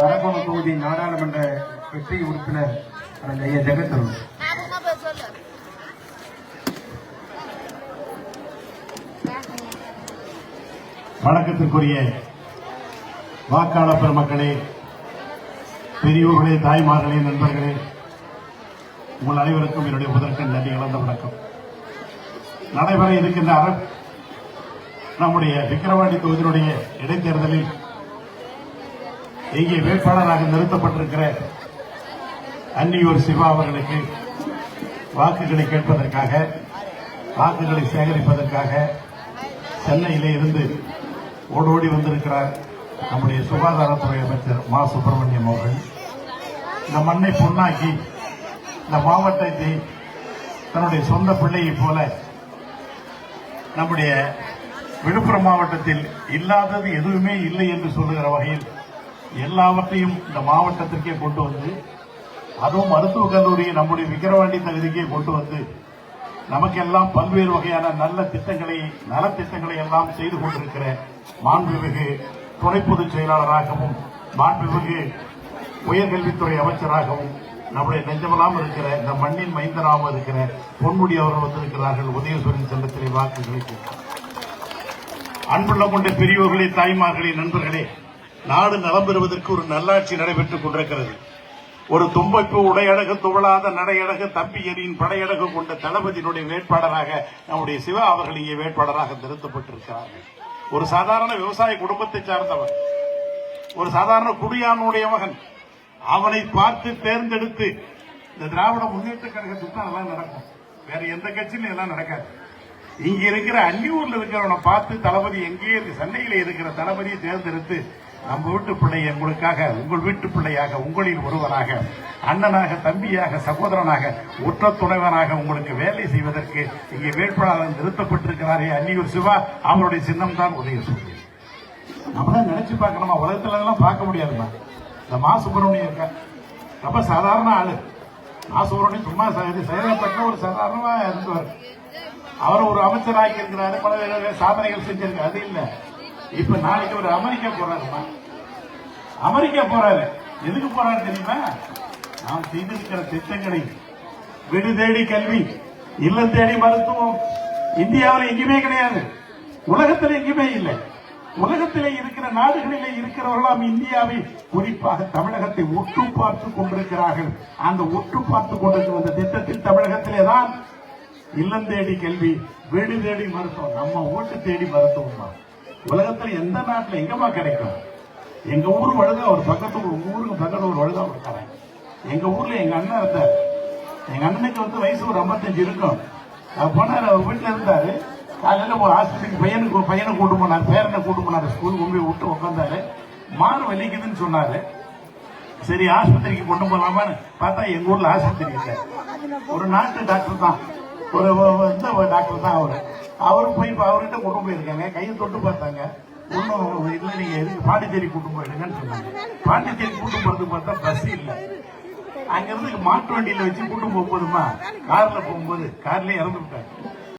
அரக்கோணம் தொகுதி நாடாளுமன்ற வெற்றி உறுப்பினர் அண்ணன் ஐயா ஜெகத்தருள் வணக்கத்திற்குரிய வாக்காளர் பெருமக்களே பெரியோர்களே தாய்மார்களே நண்பர்களே உங்கள் அனைவருக்கும் என்னுடைய முதற்கண் நன்றி கலந்த வணக்கம். நடைபெற இருக்கின்ற நம்முடைய விக்கிரவாண்டி தொகுதியினுடைய இடைத்தேர்தலில் இங்கே வேட்பாளராக நிறுத்தப்பட்டிருக்கிற அன்னியூர் சிவா அவர்களுக்கு வாக்குகளை கேட்பதற்காக வாக்குகளை சேகரிப்பதற்காக சென்னையிலே இருந்து ஓடோடி வந்திருக்கிறார் நம்முடைய சுகாதாரத்துறை அமைச்சர் மா சுப்பிரமணியம் அவர்கள். இந்த மண்ணை பொன்னாக்கி இந்த மாவட்டத்தை தன்னுடைய சொந்த பிள்ளையைப் போல நம்முடைய விழுப்புரம் மாவட்டத்தில் இல்லாதது எதுவுமே இல்லை என்று சொல்லுகிற வகையில் எல்லாவற்றையும் இந்த மாவட்டத்திற்கே கொண்டு வந்து அதுவும் மருத்துவக் கல்லூரியை நம்முடைய விக்கிரவாண்டி தகுதிக்கே கொண்டு வந்து நமக்கெல்லாம் பல்வேறு வகையான நல்ல திட்டங்களை நலத்திட்டங்களை எல்லாம் செய்து கொண்டிருக்கிற மாண்புமிகு துணை பொதுச் செயலாளராகவும் மாண்புமிகு உயர்கல்வித்துறை அமைச்சராகவும் நம்முடைய நெஞ்சமெல்லாம் இருக்கிற இந்த மண்ணின் மைந்தராகவும் இருக்கிற பொன்முடி அவர்கள் வந்திருக்கிறார்கள். உதயசூரியன் செல்லத்திலே வாக்குகளை அன்புள்ள கொண்ட பெரியோர்களே தாய்மார்களே நண்பர்களே நாடு நலம் பெறுவதற்கு ஒரு நல்லாட்சி நடைபெற்றுக் கொண்டிருக்கிறது. ஒரு தும்பைப்பு உடையழகு துவளாத நடையழகு தம்பியரின் படையழகு கொண்ட தளபதியினுடைய வேட்பாளராக நம்முடைய சிவா அவர்கள் இங்கே வேட்பாளராக நிறுத்தப்பட்டிருக்கிறார்கள். ஒரு சாதாரண விவசாய குடும்பத்தை சார்ந்தவர் ஒரு சாதாரண குடியானுடைய மகன் அவனை பார்த்து தேர்ந்தெடுத்து இந்த திராவிட முன்னேற்ற கழகத்துக்கு தான் அதெல்லாம் நடக்கும். வேற எந்த கட்சியிலும் எல்லாம் நடக்காது. இங்க இருக்கிற அன்னியூர்ல இருக்கிறவனை பார்த்து தளபதி எங்கேயே சென்னையில இருக்கிற தளபதியை தேர்ந்தெடுத்து நம்ம வீட்டு பிள்ளை உங்களுக்காக உங்கள் வீட்டு பிள்ளையாக உங்களில் ஒருவராக அண்ணனாக தம்பியாக சகோதரனாக உற்ற துணைவனாக உங்களுக்கு வேலை செய்வதற்கு இங்கே வேட்பாளர் நிறுத்தப்பட்டிருக்கிறாரே அன்னியூர் சிவா அவருடைய சின்னம் தான் உதயசூரியன். நம்மளாம் நினைச்சு பார்க்கணுமா? உலகத்துல எல்லாம் பார்க்க முடியாதுமா? இந்த மா சுப்பிரமணியம் இருக்க? ரொம்ப சாதாரண ஆளு. மா சுப்பிரமணியம் சும்மா ச- செயல்பட்ட ஒரு சாதாரணமா இருந்தவர். அவர் ஒரு அமைச்சராகி இருக்கிறாரு பல சாதனைகள் செஞ்சிருக்காரு. அது இல்லை. இப்ப நாளைக்கு ஒரு அமெரிக்கா போறாருமா அமெரிக்கா போறாரு. எதுக்கு போறாரு தெரியுமா? நாம் செய்திருக்கிற திட்டங்களை வீடு தேடி கல்வி இல்லம் தேடி மருத்துவம். இந்தியாவில் எங்கேயுமே கிடையாது. உலகத்தில் எங்கேயுமே இல்லை. உலகத்திலே இருக்கிற நாடுகளிலே இருக்கிறவர்களாம் இந்தியாவை குறிப்பாக தமிழகத்தை ஒட்டு பார்த்து கொண்டிருக்கிறார்கள். அந்த ஒட்டு பார்த்து கொண்டிருக்கிற அந்த திட்டத்தில் தமிழகத்திலே தான் இல்லம் தேடி கல்வி வீடு தேடி மருத்துவம். நம்ம ஓட்டு தேடி மருத்துவம் தான். உலகத்துல எந்த நாட்டுல எங்கம்மா கிடைக்கும்? எங்க ஊர் வழுதா ஒரு பக்கத்து ஊர் உங்க ஊருக்கு பக்கத்து ஒரு வழுதா ஒரு கடை. எங்க ஊர்ல எங்க அண்ணன் இருந்தார். எங்க அண்ணனுக்கு வந்து வயசு ஒரு 55 இருக்கும். போனார் அவர் வீட்டுல இருந்தாரு. காலையில ஒரு ஆஸ்பத்திரிக்கு பையனுக்கு பையனை கூட்டு போனார் பேரனை கூட்டு போனாரு ஸ்கூல் கொண்டு போய் விட்டு உட்காந்தாரு மாறு வலிக்குதுன்னு சொன்னாரு. சரி ஆஸ்பத்திரிக்கு கொண்டு போகலாமான்னு பார்த்தா எங்க ஊர்ல ஆஸ்பத்திரி இல்லை. ஒரு நாட்டு டாக்டர் தான். ஒரு டாக்டர் தான் அவரு. அவர் போய் இப்ப அவர்கிட்ட கொண்டு போயிருக்காங்க. கையை தொட்டு பார்த்தாங்க. ஒன்றும் இல்லை நீங்க எதுக்கு பாண்டிச்சேரி கூட்டு போயிடுங்கன்னு சொன்னாங்க. பாண்டிச்சேரி கூட்டு போறதுக்கு பார்த்தா பஸ் இல்லை. அங்க இருந்து மாட்டு வண்டியில வச்சு கூட்டு போகும்போதுமா கார்ல போகும்போது கார்லயே இறந்து விட்டாங்க.